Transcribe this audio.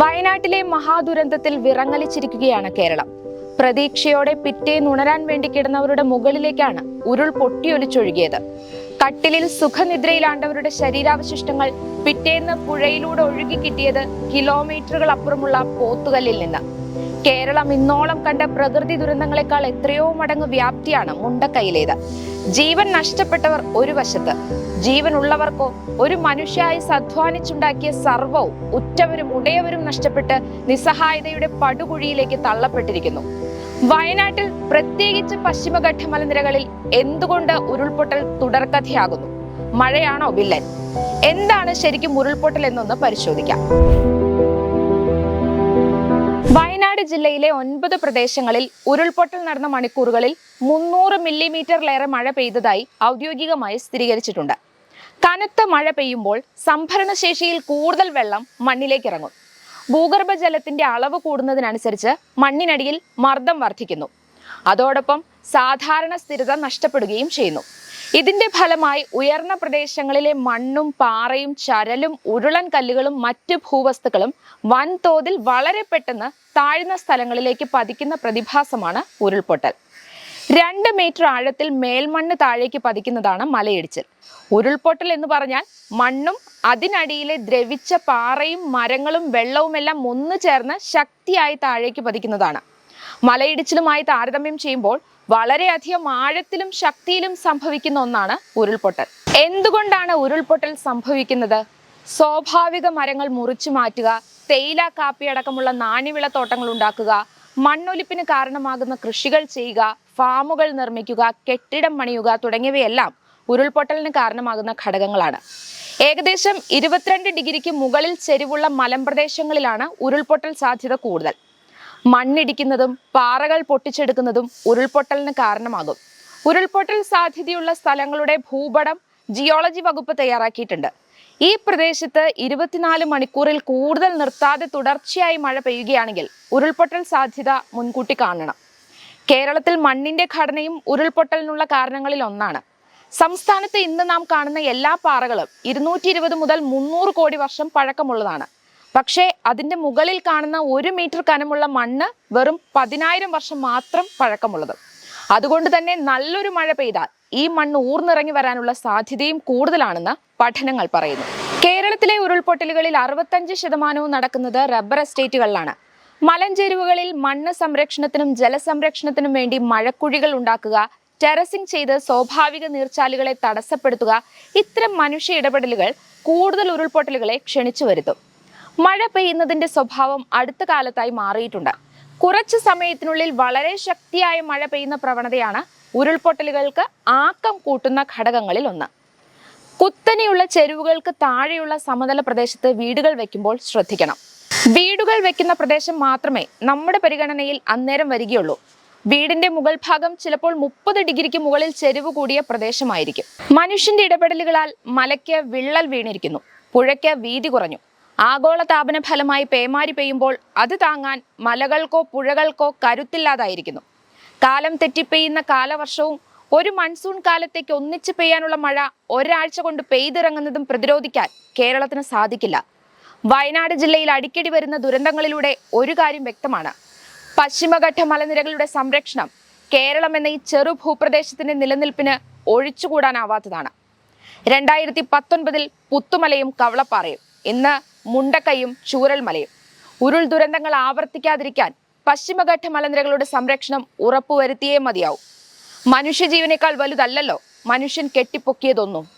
വയനാട്ടിലെ മഹാദുരന്തത്തിൽ വിറങ്ങലിച്ചിരിക്കുകയാണ് കേരളം. പ്രതീക്ഷയോടെ പിറ്റേന്നുണരാൻ വേണ്ടി കിടന്നവരുടെ മുകളിലേക്കാണ് ഉരുൾ പൊട്ടിയൊലിച്ചൊഴുകിയത്. കട്ടിലിൽ സുഖനിദ്രയിലാണ്ടവരുടെ ശരീരാവശിഷ്ടങ്ങൾ പിറ്റേന്ന് പുഴയിലൂടെ ഒഴുകി കിട്ടിയത് കിലോമീറ്ററുകൾ അപ്പുറമുള്ള പോത്തുകല്ലിൽ നിന്ന്. കേരളം ഇന്നോളം കണ്ട പ്രകൃതി ദുരന്തങ്ങളെക്കാൾ എത്രയോ മടങ്ങ് വ്യാപ്തിയാണ് മുണ്ടക്കൈയിലേത്. ജീവൻ നഷ്ടപ്പെട്ടവർ ഒരു വശത്ത് ജീവൻ ഉള്ളവർക്കോ ഒരു മനുഷ്യായി സധ്വാനിച്ചുണ്ടാക്കിയ സർവവും ഉറ്റവരും ഉടയവരും നഷ്ടപ്പെട്ട് നിസ്സഹായതയുടെ പടുകുഴിയിലേക്ക് തള്ളപ്പെട്ടിരിക്കുന്നു. വയനാട്ടിൽ പ്രത്യേകിച്ച് പശ്ചിമഘട്ട മലനിരകളിൽ എന്തുകൊണ്ട് ഉരുൾപൊട്ടൽ തുടർക്കഥയാകുന്നു? മഴയാണോ വില്ലൻ? എന്താണ് ശരിക്കും ഉരുൾപൊട്ടൽ എന്നൊന്ന് പരിശോധിക്കാം. വയനാട് ജില്ലയിലെ ഒൻപത് പ്രദേശങ്ങളിൽ ഉരുൾപൊട്ടൽ നടന്ന മണിക്കൂറുകളിൽ മുന്നൂറ് മില്ലിമീറ്ററിലേറെ മഴ പെയ്തതായി ഔദ്യോഗികമായി സ്ഥിരീകരിച്ചിട്ടുണ്ട്. കനത്ത മഴ പെയ്യുമ്പോൾ സംഭരണശേഷിയിൽ കൂടുതൽ വെള്ളം മണ്ണിലേക്ക് ഇറങ്ങും. ഭൂഗർഭജലത്തിന്റെ അളവ് കൂടുന്നതിനനുസരിച്ച് മണ്ണിനടിയിൽ മർദ്ദം വർദ്ധിക്കുന്നു. അതോടൊപ്പം സാധാരണ സ്ഥിരത നഷ്ടപ്പെടുകയും ചെയ്യുന്നു. ഇതിന്റെ ഫലമായി ഉയർന്ന പ്രദേശങ്ങളിലെ മണ്ണും പാറയും ചരലും ഉരുളൻ കല്ലുകളും മറ്റ് ഭൂവസ്തുക്കളും വൻതോതിൽ വളരെ പെട്ടെന്ന് താഴ്ന്ന സ്ഥലങ്ങളിലേക്ക് പതിക്കുന്ന പ്രതിഭാസമാണ് ഉരുൾപൊട്ടൽ. രണ്ട് മീറ്റർ ആഴത്തിൽ മേൽമണ്ണ് താഴേക്ക് പതിക്കുന്നതാണ് മലയിടിച്ചിൽ. ഉരുൾപൊട്ടൽ എന്ന് പറഞ്ഞാൽ മണ്ണും അതിനടിയിലെ ദ്രവിച്ച പാറയും മരങ്ങളും വെള്ളവുമെല്ലാം ഒന്നു ചേർന്ന് ശക്തിയായി താഴേക്ക് പതിക്കുന്നതാണ്. മലയിടിച്ചിലുമായി താരതമ്യം ചെയ്യുമ്പോൾ വളരെയധികം ആഴത്തിലും ശക്തിയിലും സംഭവിക്കുന്ന ഒന്നാണ് ഉരുൾപൊട്ടൽ. എന്തുകൊണ്ടാണ് ഉരുൾപൊട്ടൽ സംഭവിക്കുന്നത്? സ്വാഭാവിക മരങ്ങൾ മുറിച്ചു മാറ്റുക തേയില കാപ്പി അടക്കമുള്ള നാണ്യവിള തോട്ടങ്ങൾ ഉണ്ടാക്കുക മണ്ണൊലിപ്പിന് കാരണമാകുന്ന കൃഷികൾ ചെയ്യുക ഫാമുകൾ നിർമ്മിക്കുക കെട്ടിടം പണിയുക തുടങ്ങിയവയെല്ലാം ഉരുൾപൊട്ടലിന് കാരണമാകുന്ന ഘടകങ്ങളാണ്. ഏകദേശം ഇരുപത്തിരണ്ട് ഡിഗ്രിക്ക് മുകളിൽ ചെരിവുള്ള മലമ്പ്രദേശങ്ങളിലാണ് ഉരുൾപൊട്ടൽ സാധ്യത കൂടുതൽ. മണ്ണിടിക്കുന്നതും പാറകൾ പൊട്ടിച്ചെടുക്കുന്നതും ഉരുൾപൊട്ടലിന് കാരണമാകും. ഉരുൾപൊട്ടൽ സാധ്യതയുള്ള സ്ഥലങ്ങളുടെ ഭൂപടം ജിയോളജി വകുപ്പ് തയ്യാറാക്കിയിട്ടുണ്ട്. ഈ പ്രദേശത്ത് ഇരുപത്തിനാല് മണിക്കൂറിൽ കൂടുതൽ നിർത്താതെ തുടർച്ചയായി മഴ പെയ്യുകയാണെങ്കിൽ ഉരുൾപൊട്ടൽ സാധ്യത മുൻകൂട്ടി കാണണം. കേരളത്തിൽ മണ്ണിന്റെ ഘടനയും ഉരുൾപൊട്ടലിനുള്ള കാരണങ്ങളിൽ ഒന്നാണ്. സംസ്ഥാനത്ത് ഇന്ന് നാം കാണുന്ന എല്ലാ പാറകളും ഇരുന്നൂറ്റി ഇരുപത് മുതൽ മുന്നൂറ് കോടി വർഷം പഴക്കമുള്ളതാണ്. പക്ഷേ അതിന്റെ മുകളിൽ കാണുന്ന ഒരു മീറ്റർ കനമുള്ള മണ്ണ് വെറും പതിനായിരം വർഷം മാത്രം പഴക്കമുള്ളത്. അതുകൊണ്ട് തന്നെ നല്ലൊരു മഴ പെയ്താൽ ഈ മണ്ണ് ഊർന്നിറങ്ങി വരാനുള്ള സാധ്യതയും കൂടുതലാണെന്ന് പഠനങ്ങൾ പറയുന്നു. കേരളത്തിലെ ഉരുൾപൊട്ടലുകളിൽ അറുപത്തഞ്ച് ശതമാനവും നടക്കുന്നത് റബ്ബർ എസ്റ്റേറ്റുകളിലാണ്. മലഞ്ചെരുവുകളിൽ മണ്ണ് സംരക്ഷണത്തിനും ജലസംരക്ഷണത്തിനും വേണ്ടി മഴക്കുഴികൾ ഉണ്ടാക്കുക ടെറസിംഗ് ചെയ്ത് സ്വാഭാവിക നീർച്ചാലുകളെ തടസ്സപ്പെടുത്തുക ഇത്തരം മനുഷ്യ ഇടപെടലുകൾ കൂടുതൽ ഉരുൾപൊട്ടലുകളെ ക്ഷണിച്ചു വരുത്തും. മഴ പെയ്യുന്നതിന്റെ സ്വഭാവം അടുത്ത കാലത്തായി മാറിയിട്ടുണ്ട്. കുറച്ചു സമയത്തിനുള്ളിൽ വളരെ ശക്തിയായ മഴ പെയ്യുന്ന പ്രവണതയാണ് ഉരുൾപൊട്ടലുകൾക്ക് ആക്കം കൂട്ടുന്ന ഘടകങ്ങളിൽ ഒന്ന്. കുത്തനെയുള്ള ചെരുവുകൾക്ക് താഴെയുള്ള സമതല പ്രദേശത്ത് വീടുകൾ വെക്കുമ്പോൾ ശ്രദ്ധിക്കണം. വീടുകൾ വെക്കുന്ന പ്രദേശം മാത്രമേ നമ്മുടെ പരിഗണനയിൽ അന്നേരം വരികയുള്ളൂ. വീടിന്റെ മുകൾ ഭാഗം ചിലപ്പോൾ മുപ്പത് ഡിഗ്രിക്ക് മുകളിൽ ചെരുവ് കൂടിയ പ്രദേശമായിരിക്കും. മനുഷ്യന്റെ ഇടപെടലുകളാൽ മലയ്ക്ക് വിള്ളൽ വീണിരിക്കുന്നു. പുഴയ്ക്ക് വീതി കുറഞ്ഞു. ആഗോള താപന ഫലമായി പേമാരി പെയ്യുമ്പോൾ അത് താങ്ങാൻ മലകൾക്കോ പുഴകൾക്കോ കരുത്തില്ലാതായിരിക്കുന്നു. കാലം തെറ്റിപ്പെയ്യുന്ന കാലവർഷവും ഒരു മൺസൂൺ കാലത്തേക്ക് ഒന്നിച്ച് പെയ്യാനുള്ള മഴ ഒരാഴ്ച കൊണ്ട് പെയ്തിറങ്ങുന്നതും പ്രതിരോധിക്കാൻ കേരളത്തിന് സാധിക്കില്ല. വയനാട് ജില്ലയിൽ അടിക്കടി വരുന്ന ദുരന്തങ്ങളിലൂടെ ഒരു കാര്യം വ്യക്തമാണ്. പശ്ചിമഘട്ട മലനിരകളുടെ സംരക്ഷണം കേരളം എന്ന ഈ ചെറു ഭൂപ്രദേശത്തിന്റെ നിലനിൽപ്പിന് ഒഴിച്ചുകൂടാനാവാത്തതാണ്. രണ്ടായിരത്തി പത്തൊൻപതിൽ പുത്തുമലയും കവളപ്പാറയും. ഇന്ന് മുണ്ടക്കൈയും ചൂരൽമലയും. ഉരുൾ ദുരന്തങ്ങൾ ആവർത്തിക്കാതിരിക്കാൻ പശ്ചിമഘട്ട മലനിരകളുടെ സംരക്ഷണം ഉറപ്പുവരുത്തിയേ മതിയാവും. മനുഷ്യജീവനേക്കാൾ വലുതല്ലല്ലോ. മനുഷ്യൻ കെട്ടിപ്പൊക്കിയതൊന്നും.